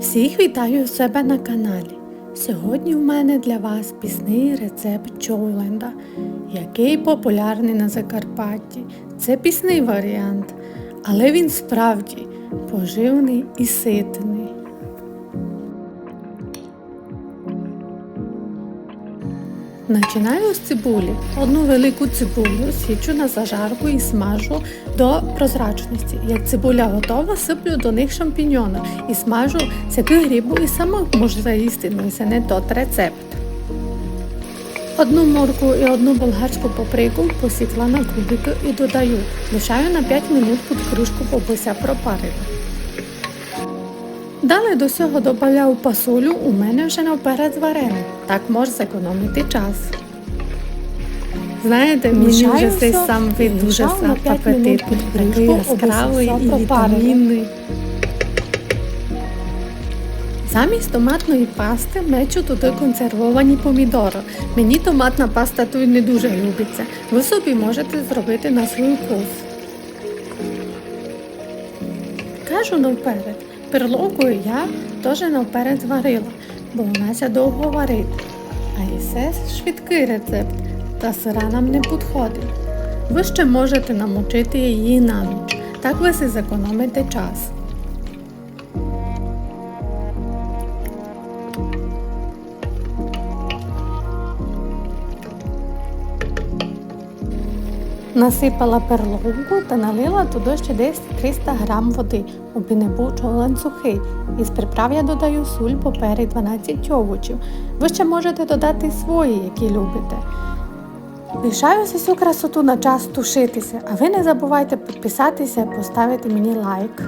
Всіх вітаю у себе на каналі. Сьогодні в мене для вас пісний рецепт човленда, який популярний на Закарпатті. Це пісний варіант, але він справді поживний і ситний. Починаю з цибулі. Одну велику цибулю січу на зажарку і смажу до прозрачності. Як цибуля готова, сиплю до них шампіньони і смажу сяку грибу і сама можу заїсти, але це не тот рецепт. Одну морку і одну болгарську паприку посікла на кубики і додаю. Лишаю на 5 минут під кришку, бабуся пропарила. Далі до цього додаю пасолю, у мене вже наперед зварено. Так можна зекономити час. Знаєте, мені вже цей сам вид дуже на апетитний, такий яскравий і вітамінний. Замість томатної пасти мечу туди консервовані помідори. Мені томатна паста тут не дуже любиться. Ви собі можете зробити на свій вкус. Кажу наперед, перловку я теж наперед зварила, бо вона ся довго варить. А і швидкий рецепт, та сира нам не підходить. Ви ще можете намочити її на ніч, так ви зекономите час. Насипала перловку та налила туди ще десь 300 грам води, аби не був човен сухий. Із приправ я додаю суль, попер і 12 овочів. Ви ще можете додати свої, які любите. Лишаю всю красоту на час тушитися, а ви не забувайте підписатися і поставити мені лайк.